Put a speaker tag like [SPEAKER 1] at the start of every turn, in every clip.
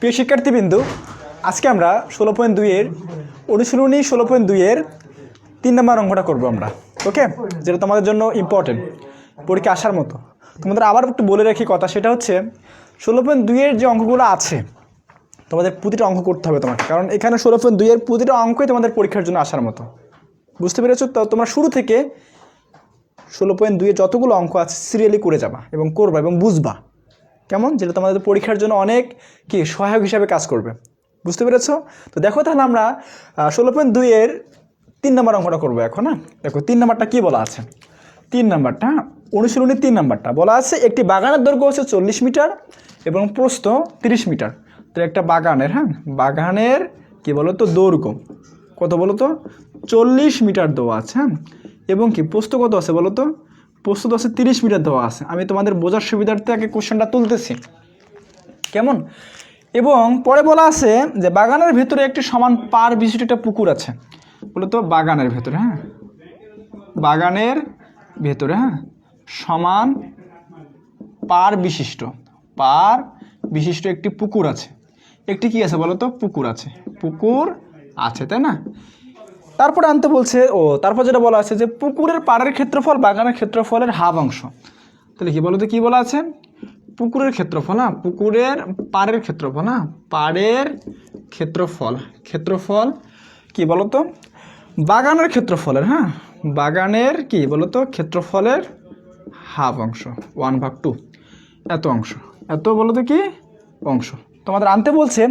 [SPEAKER 1] প্রিয় শিক্ষার্থীবৃন্দু, আজকে আমরা ষোলো পয়েন্ট দুইয়ের অনুশীলনী ষোলো পয়েন্ট দুইয়ের তিন নম্বর অঙ্কটা করব আমরা, ওকে? যেটা তোমাদের জন্য ইম্পর্টেন্ট পরীক্ষা আসার মতো। তোমাদের আবার একটু বলে রাখি কথা, সেটা হচ্ছে ষোলো পয়েন্ট দুইয়ের যে অঙ্কগুলো আছে, তোমাদের প্রতিটা অঙ্ক করতে হবে তোমাকে, কারণ এখানে ষোলো পয়েন্ট দুইয়ের প্রতিটা অঙ্কই তোমাদের পরীক্ষার জন্য আসার মতো। বুঝতে পেরেছ? তো তোমরা শুরু থেকে ষোলো পয়েন্ট দুইয়ে যতগুলো অঙ্ক আছে সিরিয়ালি করে যাবা এবং করবা এবং বুঝবা। কেমন? যেটা তোমাদের পরীক্ষার জন্য অনেক কি সহায়ক হিসাবে কাজ করবে। বুঝতে পেরেছ? তো দেখো তাহলে আমরা ষোলো পয়েন্ট দুইয়ের তিন নম্বর অঙ্কটা করব এখন হ্যাঁ? দেখো, তিন নম্বরটা কি বলা আছে? তিন নম্বরটা অনুশীলনীর তিন নম্বরটা। বলা আছে একটি বাগানের দৈর্ঘ্য হচ্ছে চল্লিশ মিটার এবং প্রস্থ তিরিশ মিটার। তো একটা বাগানের হ্যাঁ? বাগানের কি বলো তো দৈর্ঘ্য। কত বলো তো চল্লিশ মিটার দেওয়া আছে হ্যাঁ? এবং কি প্রস্থ কত আছে বলো তো প্রস্থ তো আছে তিরিশ মিটার দেওয়া আছে। আমি তোমাদের বোঝার সুবিধার্থে আগে কোশ্চেনটা তুলতেছি। কেমন? এবং পরে বলা আছে যে, বাগানের ভেতরে একটি সমান পার বিশিষ্ট একটা পুকুর আছে। বলো তো বাগানের ভেতরে হ্যাঁ? বাগানের ভেতরে হ্যাঁ? সমান পার বিশিষ্ট পার বিশিষ্ট একটি পুকুর আছে। একটি কি আছে বলো তো পুকুর আছে। পুকুর আছে, তাই না? তারপরে আনতে বলছে, ও, তারপর যেটা বলা আছে যে পুকুরের পাড়ের ক্ষেত্রফল, বাগানের ক্ষেত্রফলের হাফ অংশ। তাহলে কি বলো তো কি বলা আছে? পুকুরের ক্ষেত্রফল না পুকুরের পাড়ের ক্ষেত্রফল না পাড়ের ক্ষেত্রফল ক্ষেত্রফল কি বলো তো বাগানের ক্ষেত্রফলের হ্যাঁ বাগানের কি বলো তো ক্ষেত্রফলের হাফ অংশ ওয়ান ভাগ টু এত অংশ, এত বলো তো কি? অংশ। তোমাদের আনতে বলছে,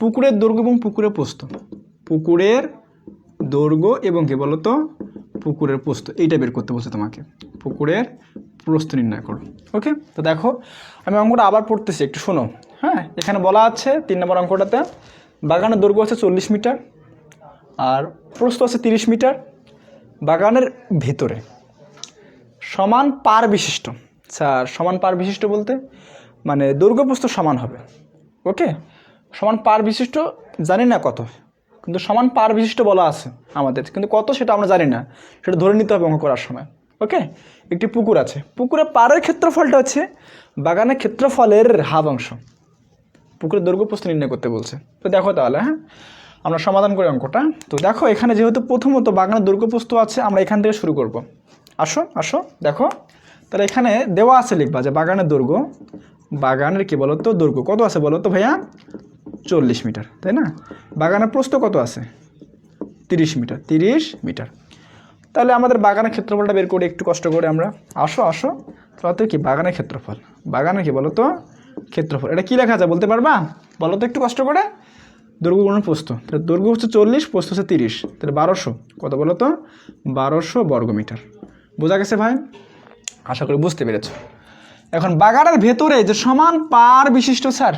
[SPEAKER 1] পুকুরের দৈর্ঘ্য এবং পুকুরের প্রস্থ, পুকুরের দৈর্ঘ্য এবং কি বলতো? পুকুরের প্রস্থ, এইটা বের করতে বলছে তোমাকে। পুকুরের প্রস্থ নির্ণয় করো ওকে তো দেখো, আমি অঙ্কটা আবার পড়তেছি, একটু শোনো। হ্যাঁ এখানে বলা আছে তিন নম্বর অঙ্কটাতে, বাগানের দৈর্ঘ্য আছে চল্লিশ মিটার, আর প্রস্থ আছে তিরিশ মিটার, বাগানের ভেতরে। সমান পার বিশিষ্ট, স্যার, সমান পার বিশিষ্ট বলতে মানে দৈর্ঘ্য প্রস্থ সমান হবে ওকে সমান পার বিশিষ্ট জানি না কত কিন্তু সমান পার বিশিষ্ট বলা আছে আমাদের। কিন্তু কত সেটা আমরা জানি না। সেটা ধরে নিতে হবে অঙ্ক করার সময়। ওকে? একটি পুকুর আছে। পুকুরে পাড়ের ক্ষেত্রফলটা হচ্ছে বাগানের ক্ষেত্রফলের হাফ অংশ। পুকুরের দৈর্ঘ্য প্রস্থ নির্ণয় করতে বলছে। তো দেখো তাহলে হ্যাঁ? আমরা সমাধান করি অঙ্কটা। তো দেখো, এখানে যেহেতু প্রথমত বাগানের দৈর্ঘ্য আছে, আমরা এখান থেকে শুরু করব। আসো আসো, দেখো। তাহলে এখানে দেওয়া আছে লিখবা যে বাগানের দৈর্ঘ্য, বাগানের কি বলো তো দৈর্ঘ্য? কত আছে বলো তো ভাইয়া? চল্লিশ মিটার, তাই না? বাগানের প্রস্থ কত আছে? তিরিশ মিটার তিরিশ মিটার। তাহলে আমাদের বাগানের ক্ষেত্রফলটা বের করে একটু কষ্ট করে আমরা, আসো আসো। তাহলে তো কি? বাগানের ক্ষেত্রফল। বাগানে কি বলো তো ক্ষেত্রফল। এটা কী লেখা আছে? বলতে পারবা? বলো তো একটু কষ্ট করে। দৈর্ঘ্য গুণ প্রস্থ। তাহলে দৈর্ঘ্য হচ্ছে চল্লিশ, প্রস্থ হচ্ছে তিরিশ। তাহলে বারোশো। কত বলো তো বারোশো বর্গমিটার বোঝা গেছে ভাই? আশা করি বুঝতে পেরেছ। এখন বাগানের ভেতরে যে সমান পার বিশিষ্ট, স্যার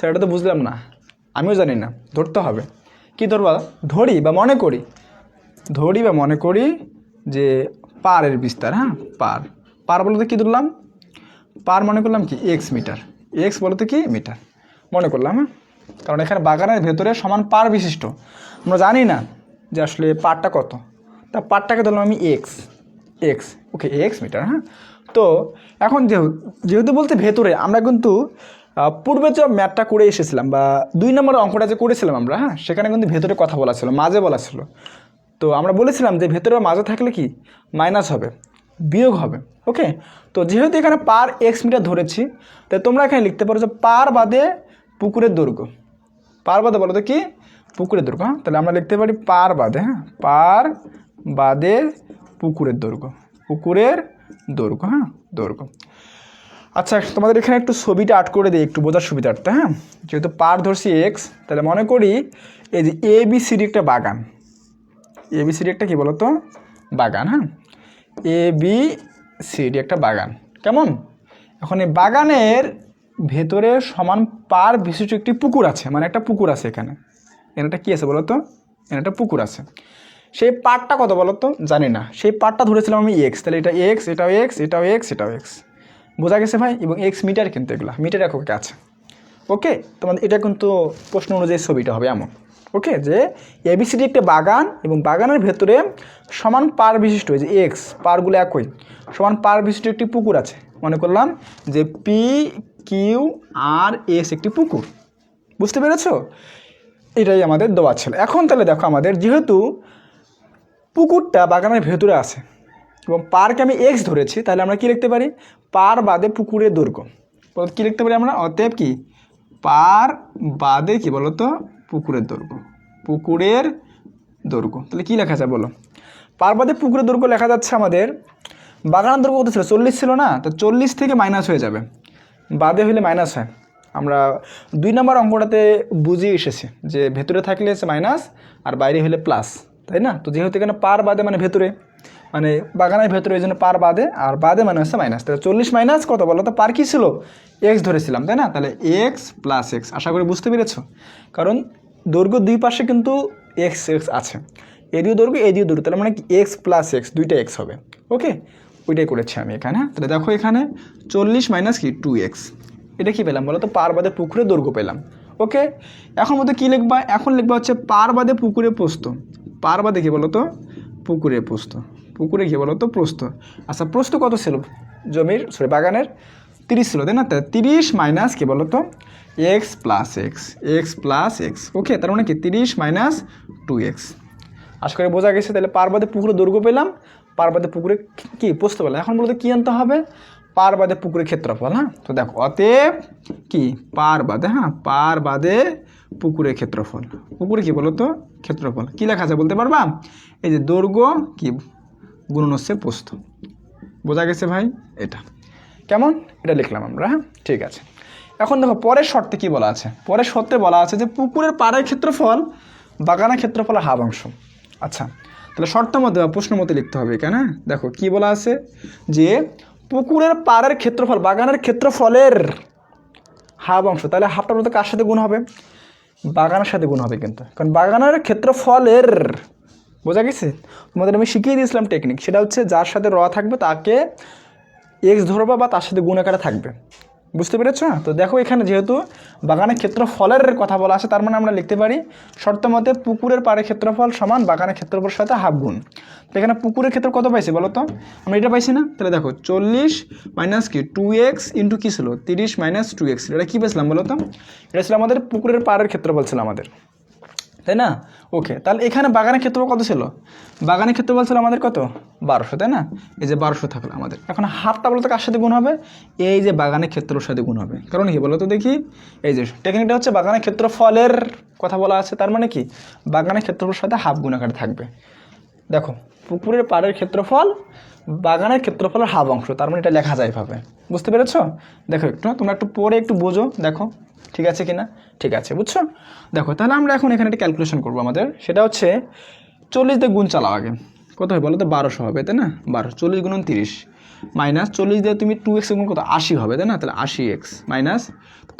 [SPEAKER 1] এটা তো বুঝলাম না। আমিও জানি না, ধরতে হবে। কি ধরবা ধরি বা মনে করি। ধরি বা মনে করি যে পারের বিস্তার হ্যাঁ? পার পার বলতে কি ধরলাম? পার মনে করলাম কি? X metre. এক্স বলতে কি? মিটার। মনে করলাম হ্যাঁ? কারণ এখানে বাগানের ভেতরে সমান পার বিশিষ্ট। আমরা জানি না যে আসলে পারটা কত। তা পারটাকে ধরলাম আমি x x okay x meter হ্যাঁ? তো এখন যেহেতু যেহেতু বলতে ভেতরে, আমরা কিন্তু পূর্বে যে ম্যাথটা করে এসেছিলাম বা দুই নম্বর অঙ্কটা যে করেছিলাম আমরা হ্যাঁ সেখানে কিন্তু ভেতরে কথা বলা ছিল, মাঝে বলা ছিল। তো আমরা বলেছিলাম যে ভেতরে মাঝে থাকলে কি? মাইনাস হবে, বিয়োগ হবে, ওকে? তো যেহেতু এখানে পার এক্স মিটার ধরেছি, তাই তোমরা এখানে লিখতে পারো যে পার বাদে পুকুরের দৈর্ঘ্য পার বাদে বলো তো কি? পুকুরের দৈর্ঘ্য হ্যাঁ? তাহলে আমরা লিখতে পারি পার বাদে হ্যাঁ? পার বাদে পুকুরের দৈর্ঘ্য পুকুরের দৈর্ঘ্য হ্যাঁ? দৈর্ঘ্য আচ্ছা তোমাদের এখানে একটু ছবিটা আট করে দিই, একটু বোঝার সুবিধার্থে হ্যাঁ? যেহেতু পার ধরছি এক্স তাহলে মনে করি এই যে এ বি একটা বাগান। এ বি একটা কি বলতো? বাগান হ্যাঁ? এ বি একটা বাগান। কেমন? এখন এই বাগানের ভেতরে সমান পার বিশিষ্ট একটি পুকুর আছে মানে একটা পুকুর আছে এখানে। এখানে একটা কী আছে বলো তো এখানে একটা পুকুর আছে। সেই পার্টটা কত বলো তো জানি না। সেই পার্টটা ধরেছিলাম আমি এক্স তাহলে এটা এক্স এটাও এক্স এটাও এক্স এটাও এক্স বোঝা গেছে ভাই? এবং এক্স মিটার কিন্তু এগুলো। মিটার এককে আছে। ওকে তোমাদের, এটা কিন্তু প্রশ্ন অনুযায়ী ছবিটা হবে এমন। ওকে যে এবিসিডি একটা বাগান এবং বাগানের ভেতরে সমান পার বিশিষ্ট যে এক্স পারগুলো একই। সমান পার বিশিষ্ট একটি পুকুর আছে। মনে করলাম যে পি কিউ আর এস একটি পুকুর। বুঝতে পেরেছ? এটাই আমাদের দেওয়া ছিল। এখন তাহলে দেখো আমাদের, যেহেতু পুকুরটা বাগানের ভেতরে আছে এবং পার্ক আমি এক্স ধরেছি, তাহলে আমরা কি লিখতে পারি? পার বাদে পুকুরের দৈর্ঘ্য কী লিখতে পারি আমরা? অতএব কি? পার বাদে কি বলো তো? পুকুরের দৈর্ঘ্য পুকুরের দৈর্ঘ্য তাহলে কী লেখা যায় বলো? পার বাদে পুকুরের দৈর্ঘ্য লেখা যাচ্ছে আমাদের, বাগানের দৈর্ঘ্য কত ছিল? চল্লিশ ছিল না? তো চল্লিশ থেকে মাইনাস হয়ে যাবে। বাদে হলে মাইনাস হয়। আমরা দুই নম্বর অঙ্কটাতে বুঝিয়ে এসেছি যে ভেতরে থাকলে হচ্ছে মাইনাস আর বাইরে হলে প্লাস তাই না? তো যেহেতু এখানে পার বাদে মানে ভেতরে মানে বাগানের ভেতরে ওই জন্য পার বাদে, আর বাদে মানে হচ্ছে মাইনাস তাহলে চল্লিশ মাইনাস কত বলো? তো পার কী ছিল? এক্স ধরেছিলাম, তাই না? তাহলে এক্স প্লাস এক্স আশা করি বুঝতে পেরেছ? কারণ দৈর্ঘ্য দুই পাশে কিন্তু এক্স এক্স আছে। এদিও দৈর্ঘ্য এদিও দৈর্ঘ্য তাহলে মানে এক্স প্লাস এক্স দুইটা এক্স হবে। ওকে ওইটাই করেছি আমি এখানে হ্যাঁ? তাহলে দেখো এখানে চল্লিশ মাইনাস কি? টু এক্স এটা কী পেলাম বলো তো? পার বাদে পুকুরে দৈর্ঘ্য পেলাম। ওকে এখন মধ্যে কী লিখবা? এখন লিখবা হচ্ছে পার বাদে পুকুরে পোস্ত পার বাদে কী বলো তো? পুকুরে পোস্ত পুকুরে কী বলো তো প্রস্ত আচ্ছা প্রস্ত কত ছিল? জমির, সরি, বাগানের? তিরিশ ছিল, তাই না? তিরিশ মাইনাস কী বলো তো? X plus x x plus x. Okay, তার মানে কি? তিরিশ মাইনাস টু এক্স। আশা করি বোঝা গেছে, তাহলে পারবাদে পুকুরে দৈর্ঘ্য পেলাম। পারবাদে পুকুরে কি? পোস্ত পেলাম। এখন বলতে কী আনতে হবে? পার বাদে পুকুরের ক্ষেত্রফল হ্যাঁ? তো দেখো, অতএব কি? পার বাদে হ্যাঁ? পার বাদে পুকুরের ক্ষেত্রফল। পুকুরে কি বলো তো? ক্ষেত্রফল। কী লেখা আছে বলতে পারবা? এই যে দৈর্ঘ্য কি? গুণন হচ্ছে পোস্ত বোঝা গেছে ভাই? এটা। কেমন? এটা লিখলাম আমরা হ্যাঁ? ঠিক আছে। এখন দেখো, পরের শর্তে কি বলা আছে? পরের শর্তে বলা আছে যে পুকুরের পাড়ের ক্ষেত্রফল, বাগানের ক্ষেত্রফল হাফ অংশ। আচ্ছা তাহলে শর্ত মধ্যে প্রশ্ন মতে লিখতে হবে এখানে হ্যাঁ? দেখো, কি বলা আছে? যে পুকুরের পাড়ের ক্ষেত্রফল, বাগানের ক্ষেত্রফলের হাফ অংশ, তাহলে হাফটা বলতে কার সাথে গুণ হবে? বাগানের সাথে গুণ হবে কিন্তু। কারণ বাগানের ক্ষেত্রফলের বোঝা গেছে? তোমাদের আমি শিখিয়ে দিয়েছিলাম টেকনিক সেটা হচ্ছে যার সাথে র থাকবে তাকে এক্স ধরবা বা তার সাথে গুণ আকারে থাকবে। বুঝতে পেরেছ? তো দেখো এখানে যেহেতু বাগানের ক্ষেত্রফলের কথা বলা আছে, তার মানে আমরা লিখতে পারি শর্ত মতে পুকুরের পাড়ের ক্ষেত্রফল সমান বাগানের ক্ষেত্রফলের সাথে হাফ গুণ। তো এখানে পুকুরের ক্ষেত্র কত পাইছি বলো তো? আমরা এটা পাইছি না? তাহলে দেখো, চল্লিশ মাইনাস কি? টু এক্স ইন্টু কী ছিল? তিরিশ মাইনাস টু এক্স এটা কী পেয়েছিলাম বলো তো? এটা ছিল আমাদের পুকুরের পাড়ের ক্ষেত্রফল ছিল আমাদের। তাই না? ওকে তাহলে এখানে বাগানের ক্ষেত্রফল কত ছিল? বাগানের ক্ষেত্রফল ছিল আমাদের কত? বারোশো, তাই না? এই যে বারোশো থাকল আমাদের। এখন হাফটা বলতে কার সাথে গুণ হবে? এই যে বাগানের ক্ষেত্রফলের সাথে গুণ হবে। কারণ কি বলতো দেখি? এই যে টেকনিকটা হচ্ছে বাগানের ক্ষেত্রফলের কথা বলা আছে, তার মানে কি? বাগানের ক্ষেত্রফলের সাথে হাফ গুণ আকারে থাকবে। দেখো, পুকুরের পাড়ের ক্ষেত্রফল, বাগানের ক্ষেত্রফলের হাফ অংশ, তার মানে এটা লেখা যায় এভাবে। বুঝতে পেরেছ? দেখো একটু, তোমরা একটু পরে একটু বোঝো, দেখো। ঠিক আছে কি না ঠিক আছে, বুঝছ? দেখো, তাহলে আমরা এখন এখানে একটা ক্যালকুলেশন করব আমাদের। সেটা হচ্ছে চল্লিশ দিয়ে গুণ চালাও আগে। কত হয় বলো তো? বারোশো হবে, তাই না? বারোশো চল্লিশ গুণন তিরিশ। মাইনাস চল্লিশ দিয়ে তুমি টু এক্স গুণ কত? আশি হবে, তাই না? তাহলে আশি এক্স মাইনাস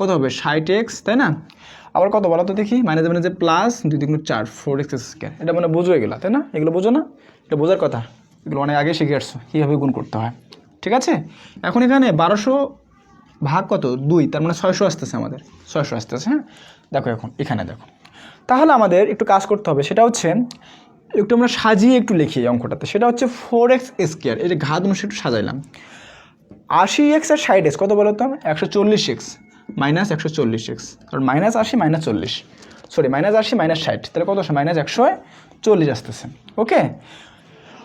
[SPEAKER 1] কত হবে? ষাট এক্স তাই না? আবার কত বলো তো দেখি? মাইনাস মানে যে প্লাস দুই দুগুণ চার ফোর এক্স স্কোয়ার এটা মানে বোঝো এগুলো, তাই না? এগুলো বোঝো না? এটা বোঝার কথা। এগুলো অনেক আগে শিখে আসছো, কীভাবে গুণ করতে হয়। ঠিক আছে? এখন এখানে বারোশো ভাগ কত? দুই, তার মানে ছয়শো আসতেছে আমাদের। ছয়শো আসতেছে হ্যাঁ? দেখো এখন, এখানে দেখো। তাহলে আমাদের একটু কাজ করতে হবে, সেটা হচ্ছে, একটু আমরা সাজিয়ে একটু লিখি এই অঙ্কটাতে। সেটা হচ্ছে ফোর এক্স স্কোয়ার যে ঘাত অনুসারে একটু সাজাইলাম। আশি এক্স আর ষাট এক্স কত বলো তো? একশো চল্লিশ এক্স মাইনাস একশো চল্লিশ এক্স কারণ মাইনাস আশি মাইনাস চল্লিশ। সরি মাইনাস আশি মাইনাস ষাট, তাহলে কত মাইনাস একশো চল্লিশ আসতেছে ওকে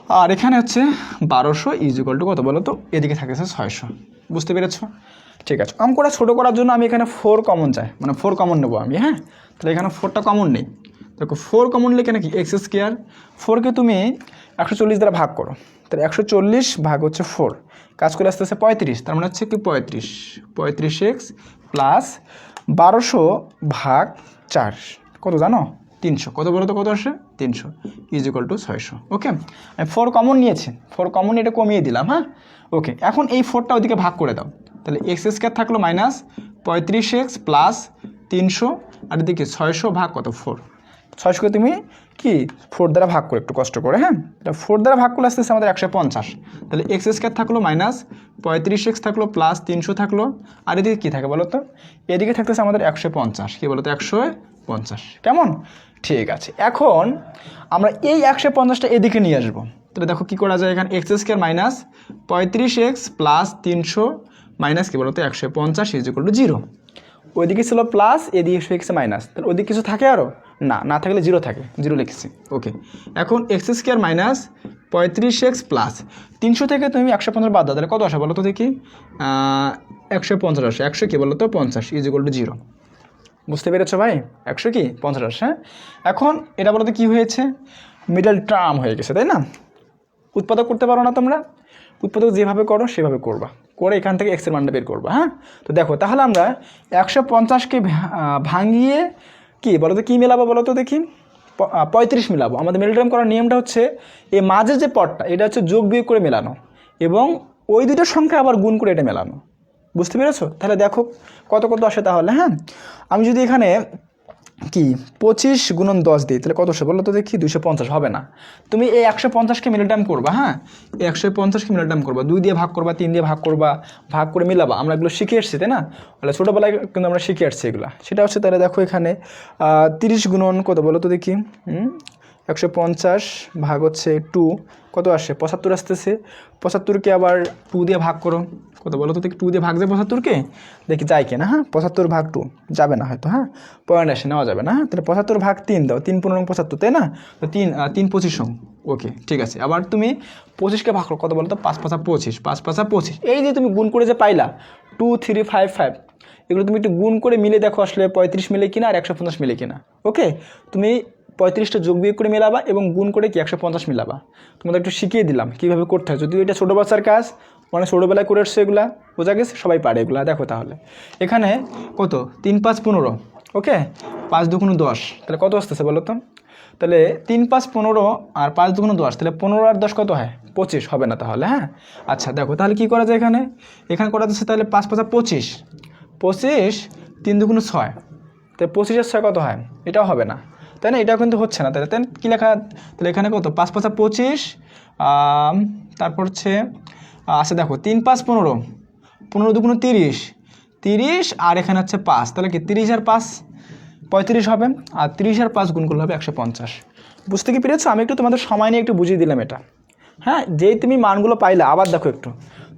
[SPEAKER 1] আর এখানে হচ্ছে বারোশো ইজ ইকুয়াল টু কত বলো তো? এদিকে থাকতেছে ছয়শো। বুঝতে পেরেছ? ঠিক আছে। অঙ্কটা ছোটো করার জন্য আমি এখানে ফোর কমন চাই। মানে ফোর কমন নেব আমি হ্যাঁ? তাহলে এখানে ফোরটা কমন নেই। দেখো ফোর কমন নিলে কেন কি এক্স স্কোয়ার ফোরকে তুমি একশো চল্লিশ দ্বারা ভাগ করো। তাহলে একশো চল্লিশ ভাগ হচ্ছে ফোর কাজ করে আসতেছে পঁয়ত্রিশ। তার মানে হচ্ছে কি পঁয়ত্রিশ? পঁয়ত্রিশ এক্স প্লাস বারোশো ভাগ চার। কত জানো? তিনশো। কত বলো তো, কত আসে? তিনশো। ইজ ইকুয়াল টু ছয়শো। ওকে ফোর কমন নিয়েছি। ফোর কমন এটা কমিয়ে দিলাম হ্যাঁ? ওকে এখন এই ফোরটা ওদিকে ভাগ করে দাও। তাহলে এক্স স্কোয়ার থাকল মাইনাস পঁয়ত্রিশ এক্স প্লাস তিনশো, আর এদিকে ছয়শো ভাগ কত? ফোর ছয়শোকে তুমি কি? ফোর দ্বারা ভাগ করে, একটু কষ্ট করে হ্যাঁ? এটা ফোর দ্বারা ভাগ করলে আসতেছে আমাদের একশো পঞ্চাশ। তাহলে এক্স স্কোয়ার থাকল মাইনাস পঁয়ত্রিশ এক্স থাকল প্লাস তিনশো থাকল, আর এদিকে কী থাকে বলো তো? এদিকে থাকতেছে আমাদের একশো পঞ্চাশ। কী বলো তো? একশো পঞ্চাশ। কেমন? ঠিক আছে। এখন আমরা এই একশো পঞ্চাশটা এদিকে নিয়ে আসব। তাহলে দেখো কী করা যায় এখানে? এক্স স্কোয়ার মাইনাস পঁয়ত্রিশ এক্স প্লাস তিনশো মাইনাস কী বলো তো একশো পঞ্চাশ ইজ টু জিরো ওইদিকে ছিল প্লাস এদিকে হয়ে গেছে মাইনাস তাহলে ওইদিকে কিছু থাকে আরও না না থাকলে জিরো থাকে। জিরো লিখেছি। ওকে এখন এক্স স্কোয়ার মাইনাস পঁয়ত্রিশ এক্স প্লাস তিনশো থেকে তুমি একশো পঞ্চাশ বাদ দাও। তাহলে কত আসে বলো তো দেখি একশো পঞ্চাশ আসে। একশো কি বলো তো পঞ্চাশ ইজ ইকুয়াল জিরো বুঝতে পেরেছ ভাই? একশো কি? পঞ্চাশ হ্যাঁ? এখন এটা বলতে কি হয়েছে? মিডল টার্ম হয়ে গেছে, তাই না? উৎপাদক করতে পারো না তোমরা। উৎপাদক যেভাবে করো, সেভাবে করবা। করে এখান থেকে এক্সের মানটা বের করবা হ্যাঁ? তো দেখো, তাহলে আমরা একশো পঞ্চাশকে ভাঙিয়ে কি বলো তো কী মেলাবো বলো তো দেখি পঁয়ত্রিশ মেলাবো। আমাদের মিডল টার্ম করার নিয়মটা হচ্ছে এই মাঝের যে পটটা, এটা হচ্ছে যোগ বিয়োগ করে মেলানো। এবং ওই দুটো সংখ্যা আবার গুণ করে এটা মেলানো। বুঝতে পেরেছ? তাহলে দেখো কত কত আসে তাহলে হ্যাঁ? আমি যদি এখানে কি পঁচিশ গুণন দশ দিই, তাহলে কত আসে বলো তো দেখি দুশো পঞ্চাশ হবে না। তুমি এই একশো পঞ্চাশকে মিলিটাম করবা হ্যাঁ? এই একশো পঞ্চাশকে মিলিটাম করবা, দুই দিয়ে ভাগ করবা, তিন দিয়ে ভাগ করবা, ভাগ করে মিলাবা। আমরা এগুলো শিখে এসছি, তাই না? তাহলে ছোটোবেলায় কিন্তু আমরা শিখে আসছি এগুলো। সেটা হচ্ছে তাহলে দেখো এখানে তিরিশ গুণন কত বলো তো দেখি একশো পঞ্চাশ ভাগ হচ্ছে টু, কত আসে? পঁচাত্তর আসতেছে। পঁচাত্তরকে আবার টু দিয়ে ভাগ করো। কত বলো তো দেখি টু দিয়ে ভাগ যায় পঁচাত্তরকে দেখি যায় কিনা হ্যাঁ? পঁচাত্তর ভাগ টু যাবে না হয়তো হ্যাঁ? পয়েন্ট আসে, নেওয়া যাবে না হ্যাঁ? তাহলে পঁচাত্তর ভাগ তিন দাও, তিন পনেরো পঁচাত্তর, তাই না? তো তিন তিন পঁচিশ সং ওকে ঠিক আছে। আবার তুমি পঁচিশকে ভাগ করো, কত বলো তো? পাঁচ পাঁচা পঁচিশ, পাঁচ পাঁচা পঁচিশ। এই যে তুমি গুণ করে যে পাইলা টু থ্রি ফাইভ ফাইভ এগুলো তুমি একটু গুণ করে মিলে দেখো আসলে পঁয়ত্রিশ মিলে কিনা আর একশো পঞ্চাশ মিলে কিনা ওকে তুমি পঁয়ত্রিশটা যোগ বিয়োগ করে মেলাবা এবং গুণ করে কি একশো পঞ্চাশ মিলাবা। তোমাদের একটু শিখিয়ে দিলাম কীভাবে করতে হয়। যদিও এটা ছোটো বাচ্চার কাজ মানে ছোটোবেলায় করে এসছে এগুলা, বোঝা গেছে? সবাই পারে এগুলা। দেখো তাহলে। এখানে কত? তিন পাঁচ পনেরো। ওকে? পাঁচ দুগুণ দশ। তাহলে কত আসতেছে বলো তো? তাহলে তিন পাঁচ পনেরো আর পাঁচ দুগুণ দশ। তাহলে পনেরো আর দশ কত হয়? পঁচিশ। হবে না তাহলে হ্যাঁ? আচ্ছা দেখো, তাহলে কী করা যায় এখানে? এখানে করা যাচ্ছে তাহলে পাঁচ পাঁচা পঁচিশ। পঁচিশ তিন দুগুণ ছয়। তাহলে পঁচিশের ছয় কত হয়? এটাও হবে না। তাই না? এটাও কিন্তু হচ্ছে না। তাহলে, তাই কী লেখা? তাহলে এখানে কত? পাঁচ পাঁচা পঁচিশ। তারপর হচ্ছে আচ্ছা দেখো, তিন পাঁচ পনেরো। পনেরো দুগুণ তিরিশ। তিরিশ আর এখানে হচ্ছে পাঁচ। তাহলে কি তিরিশ আর পাঁচ? পঁয়ত্রিশ হবে। আর তিরিশ আর পাঁচ গুণ করলে হবে একশো পঞ্চাশ। বুঝতে কি পেরেছ? আমি একটু তোমাদের সময় নিয়ে একটু বুঝিয়ে দিলাম এটা। হ্যাঁ যেই তুমি মানগুলো পাইলা, আবার দেখো একটু।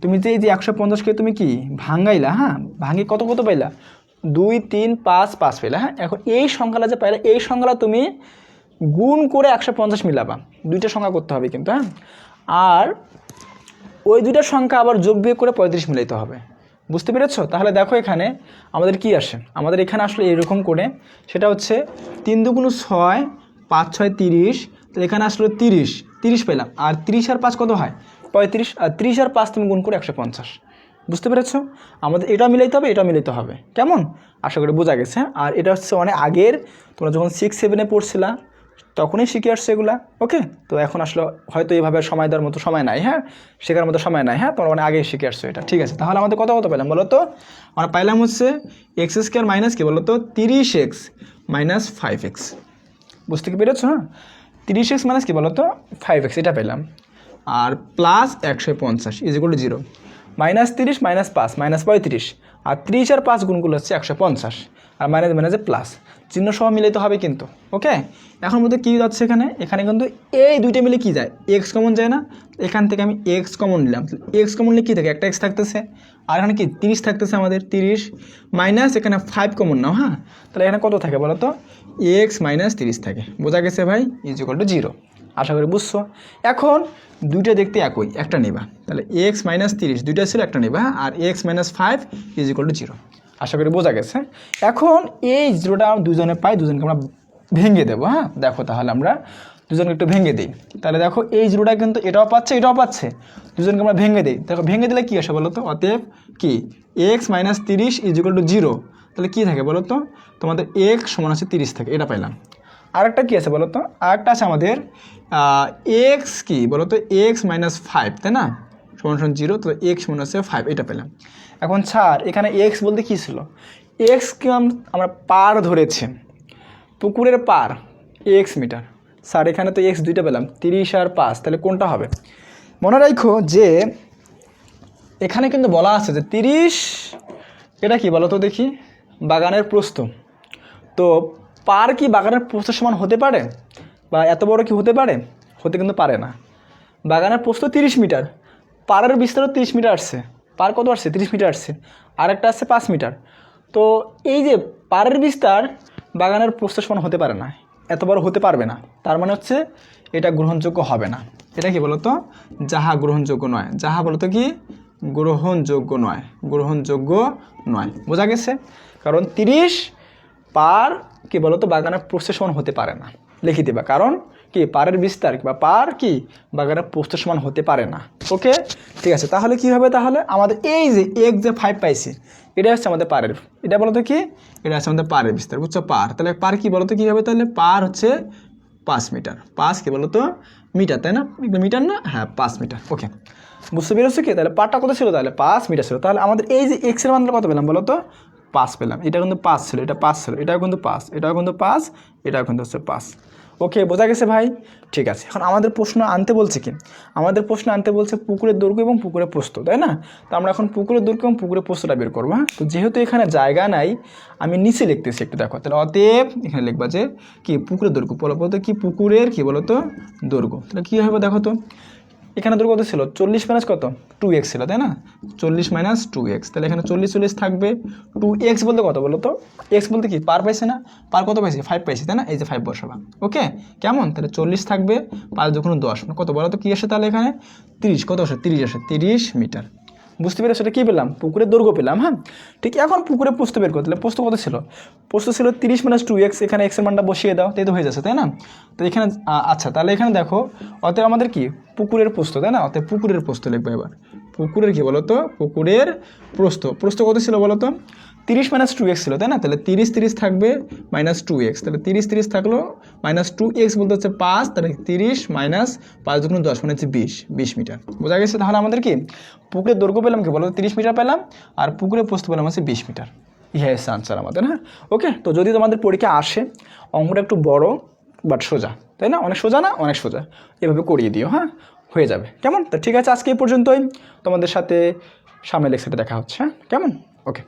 [SPEAKER 1] তুমি যে যে একশো পঞ্চাশকে তুমি কি ভাঙ্গাইলা হ্যাঁ? ভাঙে কত কত পাইলা? দুই, তিন, পাঁচ পাঁচ পাইলা হ্যাঁ? এখন এই সংখ্যাটা যে পাইলা, এই সংখ্যাটা তুমি গুণ করে একশো পঞ্চাশ মিলাবা। দুইটা সংখ্যা করতে হবে কিন্তু হ্যাঁ? আর ওই দুইটা সংখ্যা আবার যোগ বিয়োগ করে পঁয়ত্রিশ মিলাইতে হবে। বুঝতে পেরেছ? তাহলে দেখো এখানে আমাদের কি আসে? আমাদের এখানে আসলে এরকম করে, সেটা হচ্ছে তিন দুগুণ ছয়, পাঁচ ছয় তিরিশ তো এখানে আসলো তিরিশ তিরিশ পেলাম। আর তিরিশ আর পাঁচ কত হয়? পঁয়ত্রিশ, আর তিরিশ আর পাঁচ তুমি গুণ করে একশো পঞ্চাশ। বুঝতে পেরেছ? আমাদের এটা মিলাইতে হবে, এটা মিলাইতে হবে। কেমন? আশা করি বোঝা গেছে? আর এটা হচ্ছে অনেক আগের, তোমরা যখন সিক্স সেভেনে পড়ছিলা তখনই শিখে আসছে এগুলা। ওকে তো এখন আসলে হয়তো এইভাবে সময় দেওয়ার মতো সময় নাই হ্যাঁ? শেখার মতো সময় নাই হ্যাঁ? তোমরা অনেক আগেই শিখে আসছো এটা। ঠিক আছে? তাহলে আমাদের কত কত পেলাম বলো তো আমরা পাইলাম হচ্ছে এক্স স্কোয়ার মাইনাস কি বলো তো তিরিশ এক্স মাইনাস ফাইভ এক্স বুঝতে কি পেরেছ হ্যাঁ? তিরিশ এক্স মাইনাস কি বলো তো ফাইভ এক্স এটা পেলাম আর প্লাস একশো পঞ্চাশ is equal to zero minus তিরিশ মাইনাস পাঁচ মাইনাস পঁয়ত্রিশ। আর ত্রিশ আর পাঁচ গুণগুলো হচ্ছে একশো পঞ্চাশ। আর মাইনাস মাইনাসে প্লাস চিহ্ন সহ মিলাইতে হবে কিন্তু ওকে এখন মধ্যে কী যাচ্ছে এখানে? এখানে কিন্তু এই দুইটা মিলে কী যায়? এক্স কমন যায় না? এখান থেকে আমি এক্স কমন নিলাম। এক্স কমন নিলে কী থাকে? একটা এক্স থাকতেছে। আর এখানে কি? তিরিশ থাকতেছে আমাদের, তিরিশ। মাইনাস এখানে ফাইভ কমন নাও হ্যাঁ? তাহলে এখানে কত থাকে বলো তো এক্স মাইনাস তিরিশ থাকে। বোঝা গেছে ভাই? ইজ ইকুয়াল টু জিরো আশা করি বুঝছ? এখন দুইটা দেখতে একই, একটা নেবা। তাহলে এক্স মাইনাস তিরিশ, দুইটা ছিল, একটা নেবা হ্যাঁ? আর x minus five is equal to zero আশা করি বোঝা গেছে। এখন এই জিরোটা আমরা দুজনে পাই, দুজনকে আমরা ভেঙে দেবো হ্যাঁ? দেখো তাহলে আমরা দুজনকে একটু ভেঙে দিই। তাহলে দেখো এই জিরোটা কিন্তু এটাও পাচ্ছে এটাও পাচ্ছে। দুজনকে আমরা ভেঙে দিই। দেখো, ভেঙে দিলে কী আসে বলো তো অতএব কি? এক্স মাইনাস তিরিশ ইজ ইকুয়াল টু জিরো তাহলে কী থাকে বলো তো তোমাদের এক্স সমান আছে তিরিশ থাকে, এটা পাইলাম। আরেকটা কী আছে বলো তো আরেকটা আছে আমাদের এক্স কি? বলো তো এক্স মাইনাস ফাইভ তাই না? সমান সমান জিরো তো এক্স সমান আছে ফাইভ এটা পেলাম। এখন ছাড়, এখানে এক্স বলতে কী ছিল? এক্সকে আমরা পার ধরেছি। পুকুরের পার এক্স মিটার। স্যার, এখানে তো এক্স দুইটা পেলাম, তিরিশ আর পাঁচ, তাহলে কোনটা হবে? মনে রাখো যে, এখানে কিন্তু বলা আছে যে তিরিশ, এটা কি বলো তো দেখি? বাগানের প্রস্থ। তো পার কি বাগানের প্রস্থ সমান হতে পারে? বা এত বড় কি হতে পারে? হতে কিন্তু পারে না। বাগানের প্রস্থ তিরিশ মিটার পাড়ের বিস্তারও তিরিশ মিটার আসছে। পার কত আসছে? তিরিশ মিটার আসছে। আর একটা আসছে পাঁচ মিটার। তো এই যে পারের বিস্তার বাগানের প্রস্থ সমান হতে পারে না, এত বড় হতে পারবে না। তার মানে হচ্ছে এটা গ্রহণযোগ্য হবে না। এটা কি বলতো? যাহা গ্রহণযোগ্য নয়। যাহা বলতো কি? গ্রহণযোগ্য নয়। গ্রহণযোগ্য নয়। বোঝা গেছে? কারণ তিরিশ পার কি বলতো? বাগানের প্রস্থ সমান হতে পারে না। লিখে দিবা কারণ কি পারের বিস্তার বা পার কি? বাগানের প্রস্থ সমান হতে পারে না। ওকে? ঠিক আছে, তাহলে কি হবে তাহলে? আমাদের এই যে এক যে ফাইভ পাইছি, এটা হচ্ছে আমাদের পারের এটা বলতো কি? এটা হচ্ছে আমাদের পারের বিস্তার, বুঝছ? পার। তাহলে পার কি বলতো কী হবে তাহলে? পার হচ্ছে পাঁচ মিটার। পাঁচ কি বলতো? মিটার, তাই না? মিটার না? হ্যাঁ পাঁচ মিটার। ওকে। বুঝতে পেরেছ কি? তাহলে পারটা কত ছিল? তাহলে পাঁচ মিটার ছিল। তাহলে আমাদের এই যে এক্সের মানটা কত পেলাম বলো তো পাঁচ পেলাম। এটা কিন্তু পাঁচ ছিল, এটা পাঁচ ছিল, এটাও কিন্তু পাঁচ, এটাও কিন্তু পাঁচ, এটাও কিন্তু হচ্ছে পাঁচ। ওকে বোঝা গেছে ভাই? ঠিক আছে। এখন আমাদের প্রশ্ন আনতে বলছে কি? আমাদের প্রশ্ন আনতে বলছে পুকুরের দৈর্ঘ্য এবং পুকুরের প্রস্থ, তাই না? তো আমরা এখন পুকুরের দৈর্ঘ্য এবং পুকুরের প্রস্তটা বের করব হ্যাঁ? তো যেহেতু এখানে জায়গা নাই, আমি নিচে লিখতেছি একটু, দেখো। তাহলে অতএব এখানে লিখবা যে কি? পুকুরের দৈর্ঘ্য বলো বলতো কি পুকুরের কি বলো তো দৈর্ঘ্য তাহলে কী হবে দেখো তো? এখানে দূর কত ছিল, চল্লিশ মাইনাস কত? টু এক্স ছিল, তাই না? চল্লিশ মাইনাস টু এক্স তাহলে এখানে চল্লিশ চল্লিশ থাকবে টু এক্স বলতে কত বলো তো? এক্স বলতে কি, পার পাইছে না? পার কত পাইছে? ফাইভ পাইছে, তাই না? এই যে ফাইভ বসাবা ওকে কেমন? তাহলে চল্লিশ থাকবে পার যখন দশ মানে কত বলো তো কী আসে তাহলে এখানে? তিরিশ, কত আসে? তিরিশ আসে, তিরিশ মিটার। বুঝতে পেরে সেটা কী পেলাম? পুকুরের দৈর্ঘ্য পেলাম হ্যাঁ? ঠিক এখন পুকুরে পোস্ত বের করতে পোস্ত কত ছিল? পোস্ত ছিল তিরিশ মাইনাস টু এক্স এখানে এক্সের মানটা বসিয়ে দাও, তাই তো হয়ে যাচ্ছে, তাই না? তো এখানে আচ্ছা তাহলে এখানে দেখো, অতএব আমাদের কি? পুকুরের পোস্ত তাই না? অতএব পুকুরের পোস্ত লিখব এবার। পুকুরের কি বলতো? পুকুরের প্রস্ত প্রস্ত কত ছিল বলতো? তিরিশ মাইনাস টু এক্স ছিল, তাই না? তাহলে তিরিশ তিরিশ থাকবে মাইনাস টু এক্স তাহলে তিরিশ তিরিশ থাকল মাইনাস টু এক্স বলতে হচ্ছে পাঁচ, তাহলে তিরিশ মাইনাস পাঁচ দুগুণ দশ মানে হচ্ছে বিশ বিশ মিটার। বোঝা গেছে তাহলে আমাদের কি? পুকুরের দৈর্ঘ্য পেলাম কি? বলো তিরিশ মিটার পেলাম, আর পুকুরের প্রস্থ পেলাম হচ্ছে বিশ মিটার। ইহা এসে আনসার আমাদের হ্যাঁ? ওকে তো যদি তোমাদের পরীক্ষা আসে, অঙ্কটা একটু বড় বাট সোজা, তাই না? অনেক সোজা না? অনেক সোজা। এভাবে করিয়ে দিও হ্যাঁ? হয়ে যাবে। কেমন? তো ঠিক আছে আজকে এই পর্যন্তই। তোমাদের সাথে সামনে লেকচারে দেখা হচ্ছে হ্যাঁ? কেমন? ওকে